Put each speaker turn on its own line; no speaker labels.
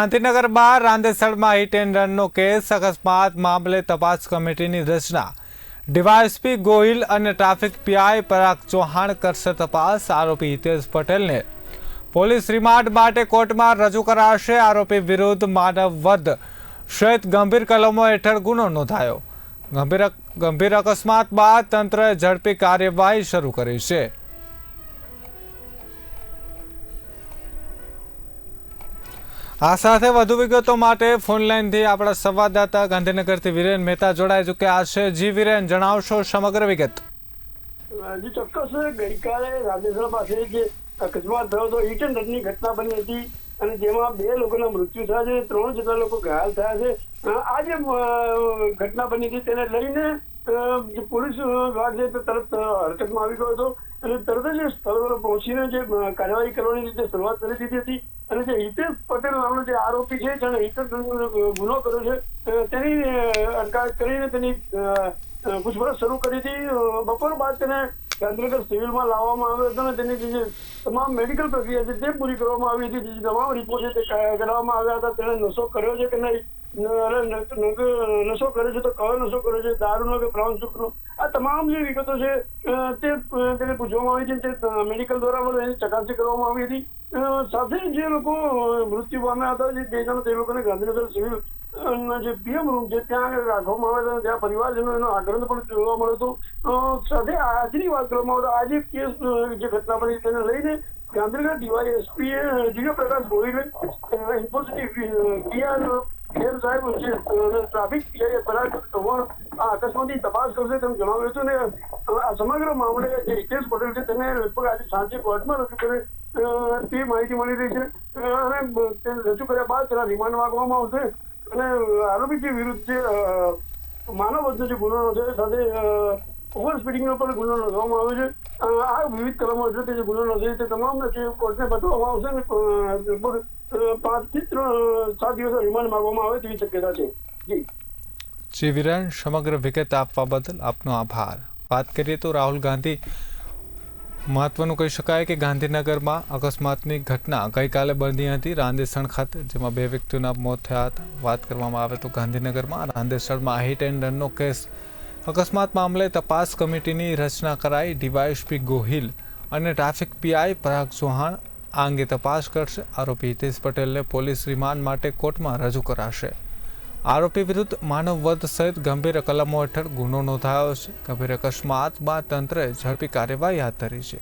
ગાંધીનગર બાર રાંદેસરમાં hit and રનનો કેસ, અકસ્માત, મામલે તપાસ કમિટીની રચના. ડીવાયએસપી ગોહિલ અને ટ્રાફિક પીઆઈ પરાગ ચૌહાણ કરશે તપાસ, આરોપી હિતેશ પટેલને. પોલીસ રિમાન્ડ માટે કોર્ટમાં રજૂ કરાશે, આરોપી વિરુદ્ધ માનવ વધ સહિત ગંભીર કલમો હેઠળ ગુનો નોંધાયો. ગંભીર ગંભીર અકસ્માત બાદ તંત્રએ ઝડપી કાર્યવાહી શરૂ કરી છે. આ સાથે વધુ વિગતો માટે ફોન લાઈનથી આપણા સંવાદદાતા ગાંધીનગરથી વિરેન મહેતા જોડાઈ ચૂક્યા છે. જી વિરેન, જણાવશો સમગ્ર વિગત.
હજી ચોક્કસ, ગઈકાલે રાધેશ્વર પાસે જે અકસ્માત થયો હતો ઈટન રનની ઘટના બની હતી. અને જેમાં બે લોકોના મૃત્યુ થયા છે, ત્રણ જેટલા લોકો ઘાયલ થયા છે. આ જે ઘટના બની હતી તેને લઈને પોલીસ વિભાગ છે, તે તરત હરકતમાં આવી ગયો હતો. અને તરત જ સ્થળ પર પહોંચીને જે કાર્યવાહી કરવાની જે શરૂઆત કરી દીધી હતી. અને જે હિતેશ પટેલ નામનો જે આરોપી છે, જેણે હિતેશ ગુનો કર્યો છે તેની અટકાયત કરીને તેની પૂછપરછ શરૂ કરી હતી. બપોર બાદ તેને ગાંધીનગર સિવિલમાં લાવવામાં આવ્યો હતો અને તેની જે તમામ મેડિકલ પ્રક્રિયા છે તે પૂરી કરવામાં આવી હતી. જે તમામ રિપોર્ટ છે તે કરાવવામાં આવ્યા હતા. તેણે નશો કર્યો છે કે નહીં? નશો કરે છે તો કયો નશો કરે છે? દારૂનો કે બ્રાઉન સુકનો આ તમામ જે વિગતો છે તેને પૂછવામાં આવી છે તે મેડિકલ દ્વારા પણ એની ચકાસણી કરવામાં આવી હતી. સાથે જે લોકો મૃત્યુ પામ્યા હતા, જે બે જણ, તે લોકોને ગાંધીનગર સિવિલ જે પીએમ રૂમ છે, ત્યાં રાખવામાં આવ્યા હતા ત્યાં પરિવારજનો એનો આગ્રહ પણ જોવા મળ્યો હતો. સાથે આજની વાત કરવામાં આવે આજે કેસ જે ઘટના બની તેને લઈને ગાંધીનગર ડીવાયએસપી જીઓ પ્રકાશ ગોહિલે ઇન્ફોસિટી પીઆર સાહેબ ટ્રાફિક પીઆઈ પરાગ ચૌહાણ આ અકસ્માતની તપાસ કરશે તેમ જણાવ્યું હતું ને આ સમગ્ર મામલે જે હિતેશ પટેલ છે, તેને લગભગ આજે સાંજે કોર્ટમાં રજૂ કરે તે માહિતી મળી રહી છે. અને રજૂ કર્યા બાદ તેના રિમાન્ડ માંગવામાં આવશે. અને આરોપી વિરુદ્ધ જે માનવ જે ગુનો છે, સાથે ઓવર સ્પીડિંગનો પણ ગુનો નોંધવામાં આવ્યો છે. આ વિવિધ કલમો છે કે જે ગુનો નોંધ્યો છે તમામને જે કોર્ટને બતાવવામાં આવશે ને લગભગ પાંચથી સાત દિવસ રિમાન્ડ માંગવામાં આવે તેવી શક્યતા છે. જી.
જી, વિરેન, સમગ્ર વિગત આપવા બદલ આપનો આભાર. વાત કરીએ તો રાહુલ ગાંધી, મહત્વનું કહી શકાય કે ગાંધીનગરમાં અકસ્માતની ઘટના ગઈકાલે બની હતી રાંદેસણ ખાતે, જેમાં બે વ્યક્તિઓના મોત થયા હતા. વાત કરવામાં આવે તો ગાંધીનગરમાં રાંદેસણમાં હિટ એન્ડ રનનો કેસ અકસ્માત મામલે તપાસ કમિટીની રચના કરાઈ ડીવાયએસપી ગોહિલ અને ટ્રાફિક પીઆઈ પરાગ ચૌહાણ આ અંગે તપાસ કરશે. આરોપી હિતેશ પટેલને પોલીસ રિમાન્ડ માટે કોર્ટમાં રજૂ કરાશે. આરોપી વિરુદ્ધ માનવ વધ સહિત ગંભીર કલમો હેઠળ ગુનો નોંધાયો છે. ગંભીર અકસ્માતમાં તંત્રએ ઝડપી કાર્યવાહી હાથ ધરી છે.